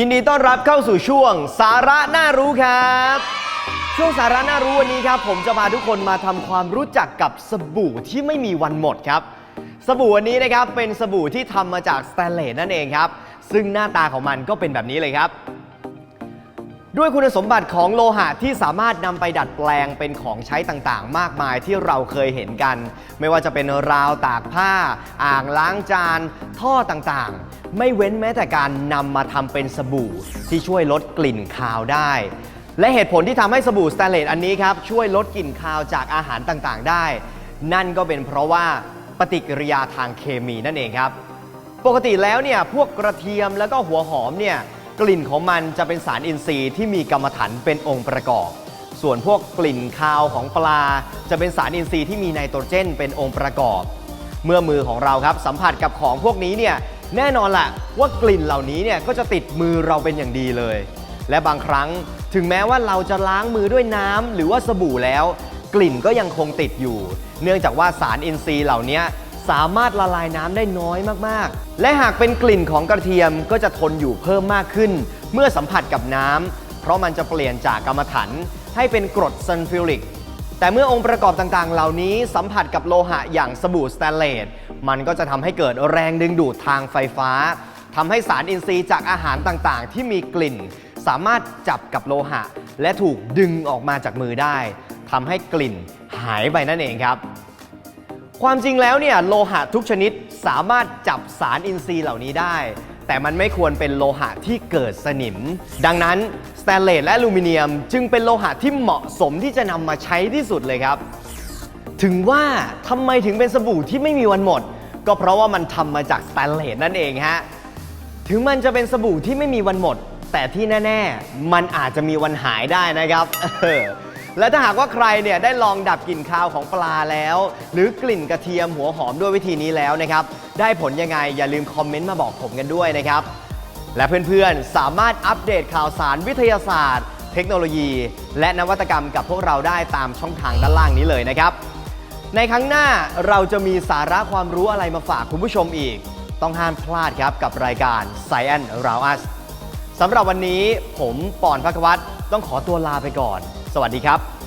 ยินดีต้อนรับเข้าสู่ช่วง สาระน่ารู้ครับ ช่วงสาระน่ารู้วันนี้ครับ ผมจะพาทุกคนมาทำความรู้จักกับสบู่ที่ไม่มีวันหมดครับ สบู่อันนี้นะครับเป็นสบู่ที่ทำมาจากสแตนเลสนั่นเองครับ ซึ่งหน้าตาของมันก็เป็นแบบนี้เลยครับ ด้วยคุณสมบัติของโลหะที่สามารถนำไปดัดแปลงเป็นของใช้ต่างๆ มากมายที่เราเคยเห็นกัน ไม่ว่าจะเป็นราวตากผ้า อ่างล้างจาน ท่อต่างๆ ไม่เว้นแม้แต่การนำมาทำเป็นสบู่ ที่ช่วยลดกลิ่นคาวได้ และเหตุผลที่ทำให้สบู่สแตนเลสอันนี้ครับ ช่วยลดกลิ่นคาวจากอาหารต่างๆ ได้ นั่นก็เป็นเพราะว่าปฏิกิริยาทางเคมีนั่นเองครับ ปกติแล้วเนี่ยพวกกระเทียมแล้วก็หัวหอมเนี่ย กลิ่นของมันจะเป็นสารอินทรีย์ที่มีกรรมฐานเป็นองค์ประกอบ ส่วนพวกกลิ่นคาวของปลา จะเป็นสารอินทรีย์ที่มีไนโตรเจนเป็นองค์ประกอบ เมื่อมือของเราครับสัมผัสกับของพวกนี้เนี่ยแน่นอนแหละว่ากลิ่นเหล่านี้เนี่ยก็จะติดมือเราเป็นอย่างดีเลย และบางครั้งถึงแม้ว่าเราจะล้างมือด้วยน้ำหรือว่าสบู่แล้ว กลิ่นก็ยังคงติดอยู่ เนื่องจากว่าสารอินทรีย์เหล่านี้ สามารถละลายน้ำได้น้อยมากๆ และหากเป็นกลิ่นของกระเทียมก็จะทนอยู่เพิ่มมากขึ้น เมื่อสัมผัสกับน้ำเพราะมันจะเปลี่ยนจากกรรมฐานให้เป็นกรดซัลฟิวริก แต่เมื่อองค์ประกอบต่างๆ เหล่านี้สัมผัสกับโลหะอย่างสบู่สแตนเลสมันก็จะทำให้เกิดแรงดึงดูดทางไฟฟ้าทำให้สารอินทรีย์จากอาหารต่างๆ ที่มีกลิ่น สามารถจับกับโลหะ และถูกดึงออกมาจากมือได้ทำให้กลิ่นหายไปนั่นเองครับ ความจริงแล้วเนี่ยโลหะทุกชนิดสามารถจับสารอินทรีย์เหล่านี้ได้ แต่มันไม่ควรเป็นโลหะที่เกิดสนิม ดังนั้นสแตนเลสและอลูมิเนียม จึงเป็นโลหะที่เหมาะสมที่จะนำมาใช้ที่สุดเลยครับ ถึงว่าทำไมถึงเป็นสบู่ที่ไม่มีวันหมด ก็เพราะว่ามันทำมาจากสแตนเลสนั่นเองฮะถึงมันจะเป็นสบู่ที่ไม่มีวันหมด แต่ที่แน่ ๆ มันอาจจะมีวันหายได้นะครับ และถ้าหากว่าใครเนี่ยได้ลองดับกลิ่นคาวของปลาแล้ว หรือกลิ่นกระเทียมหัวหอมด้วยวิธีนี้แล้วนะครับ ได้ผลยังไงอย่าลืมคอมเมนต์มาบอกผมกันด้วยนะครับ และเพื่อนๆ สามารถอัปเดตข่าวสารวิทยาศาสตร์ เทคโนโลยี และนวัตกรรมกับพวกเราได้ตามช่องทางด้านล่างนี้เลยนะครับ ในครั้งหน้าเราจะมีสาระความรู้อะไรมาฝากคุณผู้ชมอีก ต้องห้ามพลาดครับกับรายการ Science Round Us สำหรับวันนี้ผมปอนพักวัตรต้องขอตัวลาไปก่อน สวัสดีครับ